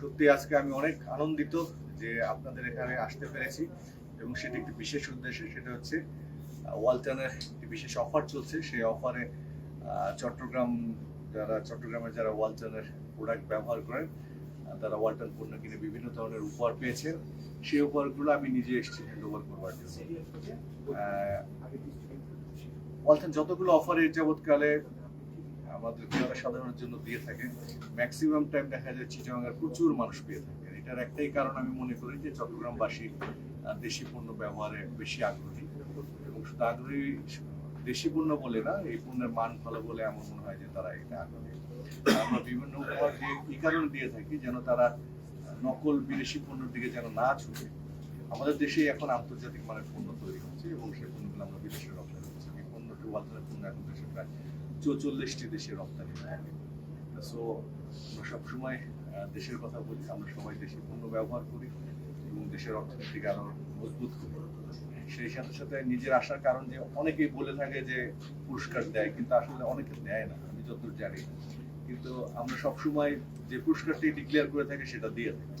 সত্যি আজকে আমি অনেক আনন্দিত যে আপনাদের এখানে আসতে পেরেছি এবং সেটি একটি বিশেষ উদ্দেশ্যে, সেটা হচ্ছে ওয়ালটনের একটি বিশেষ অফার চলছে। সেই অফারে চট্টগ্রাম যারা, চট্টগ্রামের যারা ওয়ালটনের প্রোডাক্ট ব্যবহার করেন তারা ওয়ালটন পণ্য কিনে বিভিন্ন ধরনের উপহার পেয়েছেন। সেই উপহারগুলো আমি নিজে এসেছি হ্যান্ড ওভার করবার জন্য। ওয়ালটন যতগুলো অফারের যাবৎকালে আমাদের ক্রেতা সাধারণের জন্য দিয়ে থাকেন। ম্যাক্সিমাম টাইম দেখা যায় চিটাগাঙ্গার প্রচুর মানুষ পেয়ে থাকেন। এটার একটাই কারণ আমি মনে করি যে চট্টগ্রামবাসী দেশি পণ্য ব্যবহারে বেশি আগ্রহী এবং শুধু আগ্রহী দেশি পণ্য বলে না, এই পণ্যের মান ভালো বলে এমন মনে হয় যে তারা এটা আগ্রহী। আমরা বিভিন্ন উপহার দিয়ে এই কারণে দিয়ে থাকি যেন তারা নকল বিদেশি পণ্যের দিকে যেন না ছুটে আমাদের দেশে এখন আন্তর্জাতিক মানের পণ্য তৈরি হচ্ছে এবং সেই পণ্যগুলো আমরা বিদেশে রপ্তানি করছি। এই পণ্যটি ওয়ালটনের পণ্য এখন দেশে প্রায় চৌচল্লিশটি দেশে রপ্তানি হয়। সো আমরা সবসময় দেশের কথা বলি, আমরা সবাই দেশি পণ্য ব্যবহার করি এবং দেশের অর্থনীতিকে আরও মজবুত করি সেই সাথে সাথে নিজের আসার কারণ যে অনেকেই বলে থাকে যে পুরস্কার দেয়, কিন্তু আসলে অনেকে দেয় না, আমি যতদূর জানি। কিন্তু আমরা সবসময় যে পুরস্কারটি ডিক্লেয়ার করে থাকি, সেটা দিয়ে থাকি।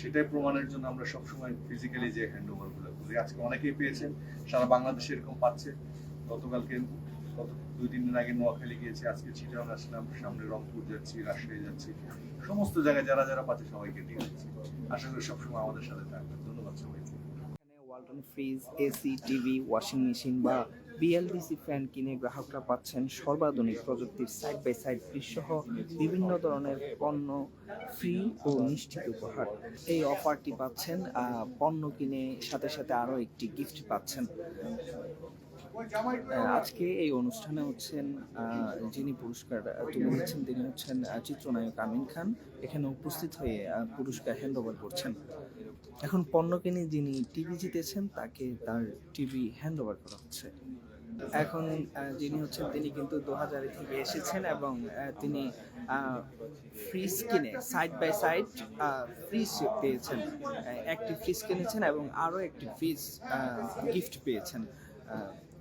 সেটাই প্রমাণের জন্য আমরা সবসময় ফিজিক্যালি যে হ্যান্ড ওভারগুলো করি। আজকে অনেকেই পেয়েছেন, সারা বাংলাদেশে এরকম পাচ্ছে। গতকালকে গত দুই তিন দিন আগে নোয়াখালী গিয়েছি, আজকে চিটাগাং আসলাম, সামনে রংপুর যাচ্ছি, রাজশাহী যাচ্ছি। সমস্ত জায়গায় যারা যারা পাচ্ছে সবাইকে দিয়ে দিচ্ছি আশা করি সবসময় আমাদের সাথে থাকবেন। ধন্যবাদ সবাইকে। Fridge AC TV washing machine বা বিএলডিসি ফ্যান কিনে গ্রাহকরা পাচ্ছেন সর্বাধুনিক প্রযুক্তির সাইড বাই সাইড সহ বিভিন্ন ধরনের পণ্য ফ্রি ও নিশ্চিত উপহার। এই অফারটি পাচ্ছেন পণ্য কিনে সাথে সাথে আরও একটি গিফট পাচ্ছেন। আজকে এই অনুষ্ঠানে হচ্ছেন যিনি পুরস্কার তুলে দিচ্ছেন তিনি হচ্ছেন চিত্রনায়ক আমিন খান। এখানে উপস্থিত হয়ে পুরস্কার হ্যান্ড ওভার করছেন। এখন পণ্য কিনে যিনি টিভি জিতেছেন, তাকে তার টিভি হ্যান্ড ওভার করা হচ্ছে। এখন যিনি হচ্ছেন, তিনি কিন্তু দু হাজারে থেকে এসেছেন এবং তিনি ফ্রিজ কিনে সাইড বাই সাইড ফ্রিজ পেয়েছেন। একটি ফ্রিজ কিনেছেন এবং আরও একটি ফ্রিজ গিফট পেয়েছেন।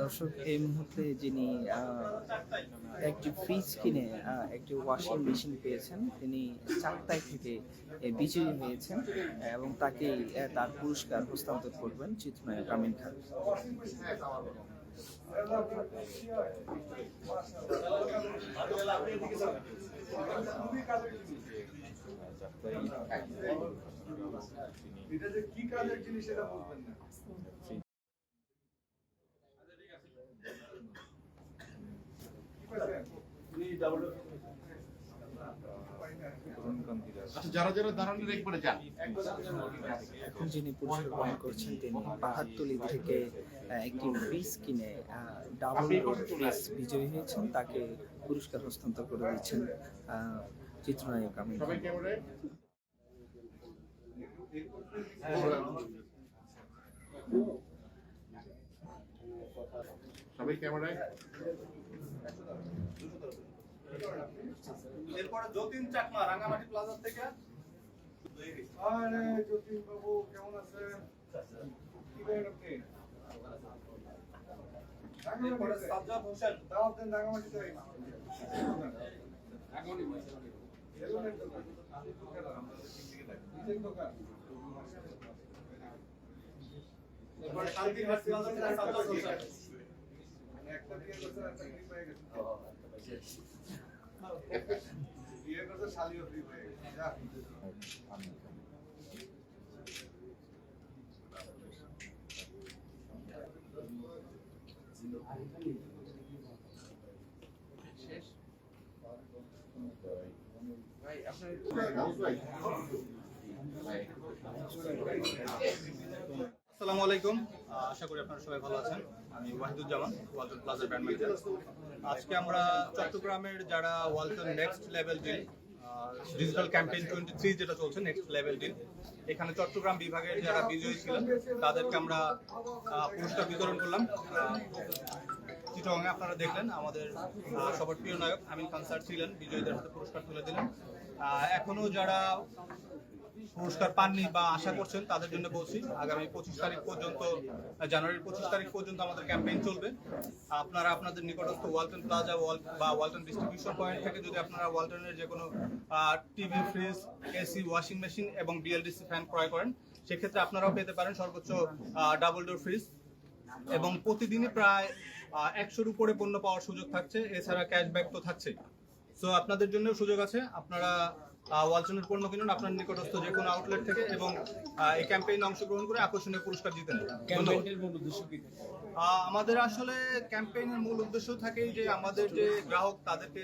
দর্শক এই মুহূর্তে যিনি একটি ফ্রিজ কিনে একটি ওয়াশিং মেশিন পেয়েছেন তিনি চারটায় থেকে বিজয়ী হয়েছেন এবং তাকে তার পুরস্কার হস্তান্তর করবেন চিত্রনায়ক আমিন খান। এটা যে কি কাজের জিনিস এটা বলবেন না। আচ্ছা যারা যারা দাঁড়ানোর একবারে যান। এখন যিনি পুরস্কার করছেন তিনি পাহাড়তলি থেকে একটি ফ্রিজ কিনে ডাবল ফ্রিজ বিজয়ী হয়েছেন তাকে পুরস্কার হস্তান্তর করে দিচ্ছেন চিত্রনায়ক খান। সবাই ক্যামেরায় এরপরে যতীন চাকমা রাঙ্গামাটি প্লাজা থেকে। আরে যতীন বাবু কেমন আছেন? কি করেন আপনি? এরপরে সাজ্জাদ হোসেন। দাওয়াত দেন রাঙামাটি যাই এলুনের দোকান নিজের দোকান এরপরে শান্তিঘাট প্লাজা থেকে সাজ্জাদ হোসেন। মানে একটা বিয়ে করছে একটা ফ্রি পেয়ে গেছে। পেয়ে গেছে যা। আসসালামু আলাইকুম। আশা করি আপনারা সবাই ভালো আছেন। আমি ওয়াহিদুজ্জামান ওয়ালটন প্লাজার ব্র্যান্ড ম্যানেজার। আজকে আমরা চট্টগ্রামের যারা Walton next level deal digital campaign twenty three যেটা চলছে নেক্সট লেভেল ডিল এখানে চট্টগ্রাম বিভাগের যারা বিজয়ী ছিলেন তাদেরকে আমরা পুরস্কার বিতরণ করলাম। চিটংয়ে আপনারা দেখলেন আমাদের সবার প্রিয় নায়ক আমিন খান স্যার ছিলেন বিজয়ীদের হাতে পুরস্কার তুলে দিলেন। আহ, এখনও যারা পুরস্কার পাননি বা আশা করছেন তাদের জন্য বলছি, আগামী পঁচিশ তারিখ পর্যন্ত, জানুয়ারির পঁচিশ তারিখ পর্যন্ত আমাদের ক্যাম্পেইন চলবে। আপনারা আপনাদের নিকটস্থ ওয়ালটন প্লাজা, ওয়াল বা ওয়ালটন ডিস্ট্রিবিউশন পয়েন্ট থেকে যদি আপনারা ওয়ালটনের যে কোনো TV, fridge, AC, washing machine এবং বিএলডিসি ফ্যান ক্রয় করেন, সেক্ষেত্রে আপনারাও পেতে পারেন সর্বোচ্চ ডাবল ডোর ফ্রিজ। এবং প্রতিদিনই প্রায় একশোর উপরে পণ্য পাওয়ার সুযোগ থাকছে, এছাড়া ক্যাশব্যাক তো থাকছে সো আপনাদের জন্য সুযোগ আছে, আপনারা ওয়ালটনের পণ্য কিনুন আপনার নিকটস্থ যে কোনো আউটলেট থেকে এবং এই ক্যাম্পেইনে অংশগ্রহণ করে আকর্ষণীয় পুরস্কার জিতে নেন। আমাদের আসলে ক্যাম্পেইনের মূল উদ্দেশ্য থাকে যে আমাদের যে গ্রাহক তাদেরকে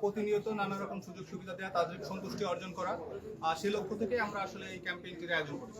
প্রতিনিয়ত নানা রকম সুযোগ সুবিধা দেওয়া তাদের সন্তুষ্টি অর্জন করা। সেই লক্ষ্য থেকে আমরা আসলে এই ক্যাম্পেইনটির আয়োজন করি